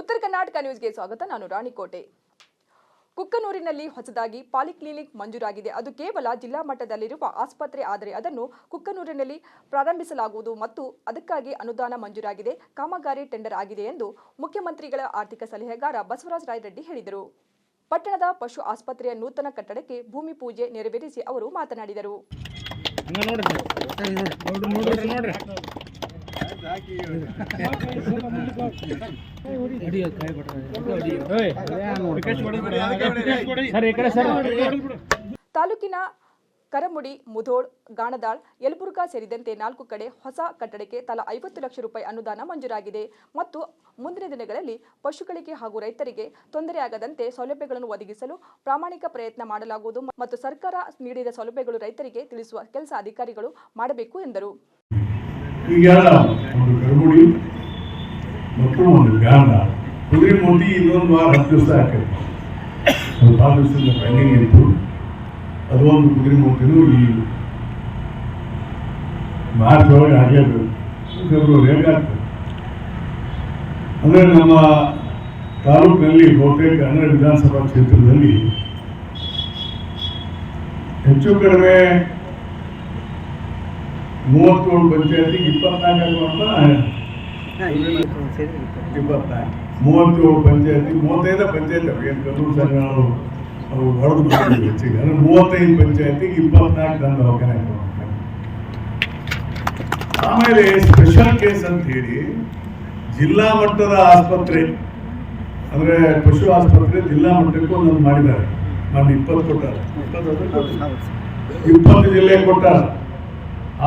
ಉತ್ತರ ಕರ್ನಾಟಕ ನ್ಯೂಸ್ಗೆ ಸ್ವಾಗತ. ನಾನು ರಾಣಿಕೋಟೆ ಕುಕ್ಕನೂರಿನಲ್ಲಿ ಹೊಸದಾಗಿ ಪಾಲಿಕ್ಲಿನಿಕ್ ಮಂಜೂರಾಗಿದೆ. ಅದು ಕೇವಲ ಜಿಲ್ಲಾ ಮಟ್ಟದಲ್ಲಿರುವ ಆಸ್ಪತ್ರೆ, ಆದರೆ ಅದನ್ನು ಕುಕ್ಕನೂರಿನಲ್ಲಿ ಪ್ರಾರಂಭಿಸಲಾಗುವುದು ಮತ್ತು ಅದಕ್ಕಾಗಿ ಅನುದಾನ ಮಂಜೂರಾಗಿದೆ. ಕಾಮಗಾರಿ ಟೆಂಡರ್ ಆಗಿದೆ ಎಂದು ಮುಖ್ಯಮಂತ್ರಿಗಳ ಆರ್ಥಿಕ ಸಲಹೆಗಾರ ಬಸವರಾಜ ರಾಯರೆಡ್ಡಿ ಹೇಳಿದರು. ಪಟ್ಟಣದ ಪಶು ಆಸ್ಪತ್ರೆಯ ನೂತನ ಕಟ್ಟಡಕ್ಕೆ ಭೂಮಿ ಪೂಜೆ ನೆರವೇರಿಸಿ ಅವರು ಮಾತನಾಡಿದರು. ತಾಲೂಕಿನ ಕರಮುಡಿ, ಮುಧೋಳ್, ಗಾಣದಾಳ್, ಯಲಬುರ್ಗಾ ಸೇರಿದಂತೆ ನಾಲ್ಕು ಕಡೆ ಹೊಸ ಕಟ್ಟಡಕ್ಕೆ ತಲಾ ಐವತ್ತು ಲಕ್ಷ ರೂಪಾಯಿ ಅನುದಾನ ಮಂಜೂರಾಗಿದೆ. ಮತ್ತು ಮುಂದಿನ ದಿನಗಳಲ್ಲಿ ಪಶುಗಳಿಗೆ ಹಾಗೂ ರೈತರಿಗೆ ತೊಂದರೆಯಾಗದಂತೆ ಸೌಲಭ್ಯಗಳನ್ನು ಒದಗಿಸಲು ಪ್ರಾಮಾಣಿಕ ಪ್ರಯತ್ನ ಮಾಡಲಾಗುವುದು. ಮತ್ತು ಸರ್ಕಾರ ನೀಡಿದ ಸೌಲಭ್ಯಗಳು ರೈತರಿಗೆ ತಿಳಿಸುವ ಕೆಲಸ ಅಧಿಕಾರಿಗಳು ಮಾಡಬೇಕು ಎಂದರು. ಈಗ ಒಂದು ಕರುಗುಡಿ ಮತ್ತು ಒಂದು ಗಾಂಧ ಕುದುರೆ ಮೋತಿ ಇನ್ನೊಂದು ವಾರ ಹತ್ತು ದಿವಸ ಹಾಕೈತೆ ಸ್ವಲ್ಪ ದಿವಸದಿಂದ ಪೆಂಡಿಂಗ್ ಇತ್ತು. ಅದು ಒಂದು ಕುದುರೆ ಮೂರ್ತಿನೂ ಈ ಮಾರ್ಚ್ ಒಳಗೆ ಆಗ್ಯದು. ಫೆಬ್ರವರಿ ಆಗ್ತದೆ. ಅಂದರೆ ನಮ್ಮ ತಾಲೂಕಿನಲ್ಲಿ ಬಹುತೇಕ ಅಂದರೆ ವಿಧಾನಸಭಾ ಕ್ಷೇತ್ರದಲ್ಲಿ ಹೆಚ್ಚು ಕಡಿಮೆ ಮೂವತ್ತೇಳು ಪಂಚಾಯತಿಗೆ ಇಪ್ಪತ್ನಾಲ್ಕು ಅಂತ ಇಪ್ಪತ್ನಾಲ್ಕು. ಮೂವತ್ತೇಳು ಪಂಚಾಯತಿ ಮೂವತ್ತೈದು ಪಂಚಾಯತಿ ಏನು ಕಲ್ಲೂರು ಸಂಘಗಳು ಅವು ಹೊಡೆದು ಹೆಚ್ಚಿಗೆ. ಅಂದ್ರೆ ಮೂವತ್ತೈದು ಪಂಚಾಯತಿಗೆ ಇಪ್ಪತ್ನಾಲ್ಕು ನನ್ನ ಅವಕಾಶ. ಆಮೇಲೆ ಸ್ಪೆಷಲ್ ಕೇಸ್ ಅಂತ ಹೇಳಿ ಜಿಲ್ಲಾ ಮಟ್ಟದ ಆಸ್ಪತ್ರೆ ಅಂದ್ರೆ ಪಶು ಆಸ್ಪತ್ರೆ ಜಿಲ್ಲಾ ಮಟ್ಟಕ್ಕೂ ಒಂದೊಂದು ಮಾಡಿದ್ದಾರೆ. ನಾನು ಇಪ್ಪತ್ತು ಕೊಟ್ಟಾರೆ. ಇಪ್ಪತ್ತು ಜಿಲ್ಲೆ ಕೊಟ್ಟಾರ.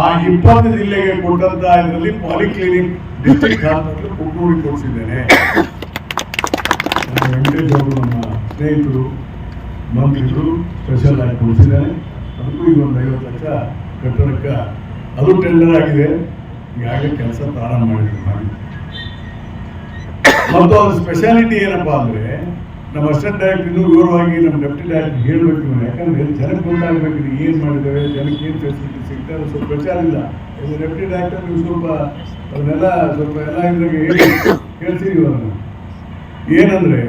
ಆ ಇಪ್ಪತ್ತು ಜಿಲ್ಲೆಗೆ ಕೊಟ್ಟಂತ ಇದರಲ್ಲಿ ಪಾಲಿಕ್ಲಿನಿಕ್ ಡಿಸ್ಟ್ರಿಕ್ಟ್ ಹಾಸ್ಪಿಟಲ್ ಕುಕ್ಕೂರಿಗೆ ಕೊಡಿಸಿದ್ದೇನೆ ವೆಂಕಟೇಶ್ ಅವರು ನಮ್ಮ ಸ್ನೇಹಿತರು, ಮಂತ್ರಿಗಳು ಸ್ಪೆಷಲ್ ಆಗಿ ಕೊಡಿಸಿದ್ದಾರೆ ಅದಕ್ಕೂ ಈಗ ಒಂದು ಐವತ್ತು ಲಕ್ಷ ಕಟ್ಟಡಕ್ಕೆ ಅದು ಟೆಂಡರ್ ಆಗಿದೆ. ಈಗಾಗಲೇ ಕೆಲಸ ಪ್ರಾರಂಭ ಮಾಡಿದ್ರು ಮಾಡಿ ಮತ್ತು ಅದು ಸ್ಪೆಷಾಲಿಟಿ ಏನಪ್ಪಾ ಅಂದ್ರೆ ನಮ್ಮ ಅಸಿಸ್ಟೆಂಟ್ ಡೈರೆಕ್ಟರ್ ಇನ್ನೂ ವಿವರವಾಗಿ ನಮ್ಮ ಡೆಪ್ಟಿ ಡೈರೆಕ್ಟರ್ ಹೇಳಬೇಕು. ಯಾಕಂದ್ರೆ ಜನಕ್ಕೆ ಗೊತ್ತಾಗಬೇಕು ಏನು ಮಾಡಿದ್ದೇವೆ, ಜನಕ್ಕೆ ಏನು ಫೆಸಿಲಿಟಿ ಸಿಗ್ತಾರೆ ಸ್ವಲ್ಪ ಪ್ರಚಾರ ಇಲ್ಲ. ಇದು ಡೆಪ್ಟಿ ಡೈರೆಕ್ಟರ್ ನೀವು ಸ್ವಲ್ಪ ಅದನ್ನೆಲ್ಲ ಸ್ವಲ್ಪ ಎಲ್ಲ ಇದ್ರಾಗೆ ಹೇಳಿ ಕೇಳ್ತೀವಿ ಅವ್ರನ್ನ ಏನಂದ್ರೆ,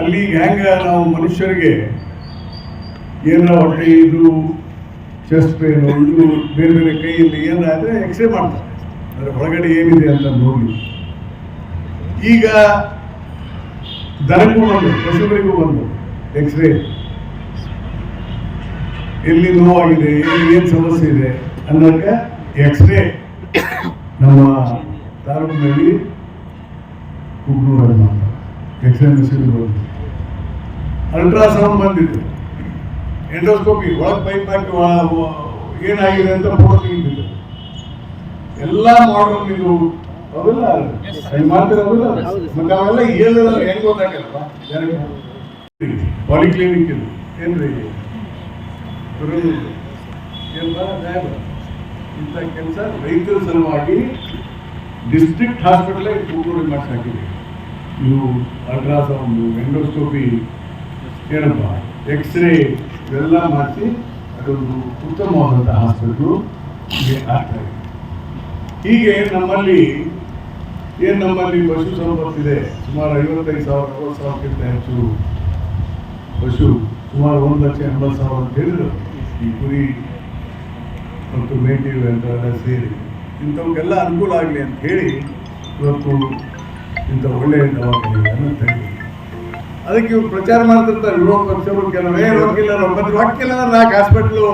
ಅಲ್ಲಿ ಹೆಂಗ ನಾವು ಮನುಷ್ಯರಿಗೆ ಏನೋ ಹೊಟ್ಟೆ ಇದು ಚೆಸ್ಟ್ ಪೇನು ಇದು ಬೇರೆ ಬೇರೆ ಕೈಯಲ್ಲಿ ಏನಾದರೆ ಎಕ್ಸ್ರೇ ಮಾಡ್ತಾರೆ. ಅದರ ಒಳಗಡೆ ಏನಿದೆ ಅಂತ ನೋಡಿ ಈಗ ದನಕ್ಕೂ ಬಂದು ಪಶುಗಳಿಗೂ ಬಂದು ಎಕ್ಸ್ರೇ ಎಲ್ಲಿ ನೋವಾಗಿದೆ, ಎಲ್ಲಿ ಏನು ಸಮಸ್ಯೆ ಇದೆ ಅನ್ನೋಕ್ಕೆ ಎಕ್ಸ್ರೇ ನಮ್ಮ ತಾಲೂಕಿನಲ್ಲಿ ಕುಗ್ನೂರಲ್ಲಿ ಎಕ್ಸ್ರೇ ಮಿಷಿನ್ ಬಂದು ಅಲ್ಟ್ರಾಸೌಂಡ್ ಬಂದಿತ್ತು ಎಂಡೋಸ್ಕೋಪಿ ಒಳಗೆ ಪೈಪ್ ಹಾಕಿ ಏನಾಗಿದೆ ಅಂತ ಫೋಟೋ ತೆಗಿತಿದ್ರು ಎಲ್ಲ ಮಾಡಲ್ ಇದು ಹೌದಲ್ಲ ಮತ್ತೆ ಅವೆಲ್ಲ ಹೇಳಿದ್ರೆ ಹೆಂಗ್ ಗೊತ್ತಾಗಲ್ಲಪ್ಪ ಪಾಲಿಕ್ಲಿನಿಕ್ ಇದು. ಏನ್ರಿ? ಇಂಥ ಕೆಲಸ ರೈತರ ಸಲುವಾಗಿ ಡಿಸ್ಟ್ರಿಕ್ಟ್ ಹಾಸ್ಪಿಟಲೇ ಕೂಗೂರಿಗೆ ಮಾಡಿಸಾಕಿದೆ. ನೀವು ಅಲ್ಟ್ರಾಸೌಂಡು ಎಂಡೋಸ್ಕೋಪಿ ಏನಪ್ಪ? ಎಕ್ಸ್ರೇ ಇವೆಲ್ಲ ಮಾಡಿಸಿ ಅದೊಂದು ಉತ್ತಮವಾದಂಥ ಹಾಸ್ಪಿಟ್ಲು ಆಗ್ತಾ ಇದೆ. ಹೀಗೆ ನಮ್ಮಲ್ಲಿ, ಏನು ನಮ್ಮಲ್ಲಿ ಪಶು ಸಂಪತ್ತಿದೆ ಸುಮಾರು ಐವತ್ತೈದು ಸಾವಿರ, ಅರವತ್ತು ಸಾವಿರಕ್ಕಿಂತ ಹೆಚ್ಚು ಪಶು, ಸುಮಾರು ಒಂದು ಲಕ್ಷ ಎಂಬತ್ತು ಸಾವಿರ ಅಂತ ಹೇಳಿದ್ರು. ಈ ಕುರಿ ಮತ್ತು ಮೇಟಿ ಎಲ್ಲ ಸೇರಿ. ಇಂಥವಕ್ಕೆಲ್ಲ ಅನುಕೂಲ ಆಗಲಿ ಅಂತ ಹೇಳಿ ಇವತ್ತು ಇಂಥ ಒಳ್ಳೆಯ ದವಾಖಾನೆಗಳನ್ನು ತೆಗೆದು ಅದಕ್ಕೆ ಇವ್ರು ಪ್ರಚಾರ ಮಾಡ್ತಿರ್ತಾರೆ. ರೋಗ ಪಕ್ಷಗಳು ಕೆಲವೇ ರೋಗಿಲ್ಲ ಒಂಬತ್ತು ಹಾಕಿಲ್ಲ ಅಂದ್ರೆ ನಾಲ್ಕು ಹಾಸ್ಪಿಟ್ಲು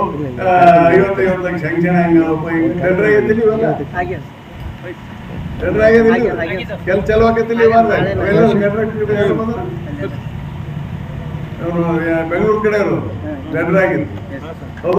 ಐವತ್ತು ಐವತ್ತು ಲಕ್ಷ ಹೆಂಗ ಟೆಂಡರ್ ಆಗೈತಿಲ್ಲ ಇವಾಗ. ಟೆಂಡರ್ ಆಗೈತಿಲ್ಲ ಕೆಲ್ ಚಲೋ ಆಗೈತಿಲ್ಲ ಇವಾಗ. ಬೆಂಗಳೂರು ಕಡೆ ಇರೋದು ಟೆಂಡರ್ ಆಗಿದೆ ಹೌದು.